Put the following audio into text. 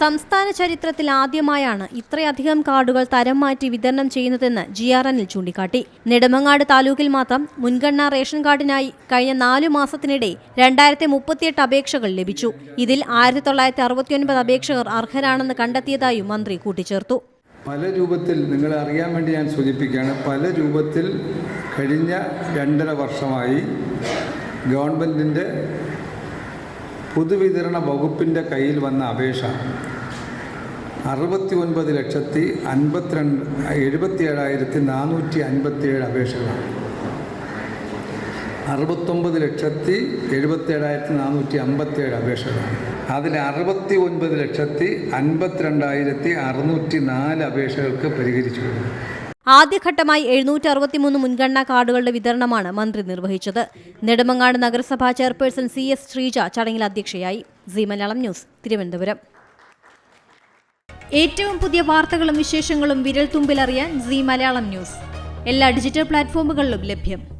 സംസ്ഥാന ചരിത്രത്തിൽ ആദ്യമായാണ് ഇത്രയധികം കാർഡുകൾ തരം മാറ്റി വിതരണം ചെയ്യുന്നതെന്ന് ജി ആർ എനിൽ ചൂണ്ടിക്കാട്ടി. നെടുമങ്ങാട് താലൂക്കിൽ മാത്രം മുൻഗണനാ റേഷൻ കാർഡിനായി കഴിഞ്ഞ നാലു മാസത്തിനിടെ രണ്ടായിരത്തി മുപ്പത്തിയെട്ട് അപേക്ഷകൾ ലഭിച്ചു. ഇതിൽ ആയിരത്തി തൊള്ളായിരത്തി അറുപത്തിയൊൻപത് അപേക്ഷകർ അർഹരാണെന്ന് കണ്ടെത്തിയതായും മന്ത്രി കൂട്ടിച്ചേർത്തു. പല രൂപത്തിൽ നിങ്ങൾ അറിയാൻ വേണ്ടി ഞാൻ സൂചിപ്പിക്കുകയാണ്. പല രൂപത്തിൽ കഴിഞ്ഞ രണ്ടര വർഷമായി ഗവൺമെന്റിന്റെ പൊതുവിതരണ വകുപ്പിന്റെ കയ്യിൽ വന്ന അപേക്ഷ അറുപത്തി ഒൻപത് ലക്ഷത്തി അൻപത്തിരണ്ട് എഴുപത്തി ഏഴായിരത്തി നാനൂറ്റി അൻപത്തിയേഴ് അപേക്ഷകളാണ്. അറുപത്തൊമ്പത് ലക്ഷത്തി എഴുപത്തി ഏഴായിരത്തി നാനൂറ്റി അമ്പത്തിയേഴ് അപേക്ഷകളാണ്. അതിൽ അറുപത്തി ഒൻപത് ലക്ഷത്തി അൻപത്തിരണ്ടായിരത്തി അറുന്നൂറ്റി നാല് അപേക്ഷകൾക്ക് പരിഹരിച്ചു. ആദ്യഘട്ടമായി എഴുന്നൂറ്റി അറുപത്തിമൂന്ന് മുൻഗണനാ കാർഡുകളുടെ വിതരണമാണ് മന്ത്രി നിർവഹിച്ചത്. നെടുമങ്ങാട് നഗരസഭാ ചെയർപേഴ്സൺ സി എസ് ശ്രീജ ചടങ്ങിൽ അധ്യക്ഷയായി. C Malayalam news Thiruvananthapuram. ഏറ്റവും പുതിയ വാർത്തകളും വിശേഷങ്ങളും വിരൽ തുമ്പിലറിയാൻ സി മലയാളം ന്യൂസ്. എല്ലാ ഡിജിറ്റൽ പ്ലാറ്റ്ഫോമുകളിലും ലഭ്യം.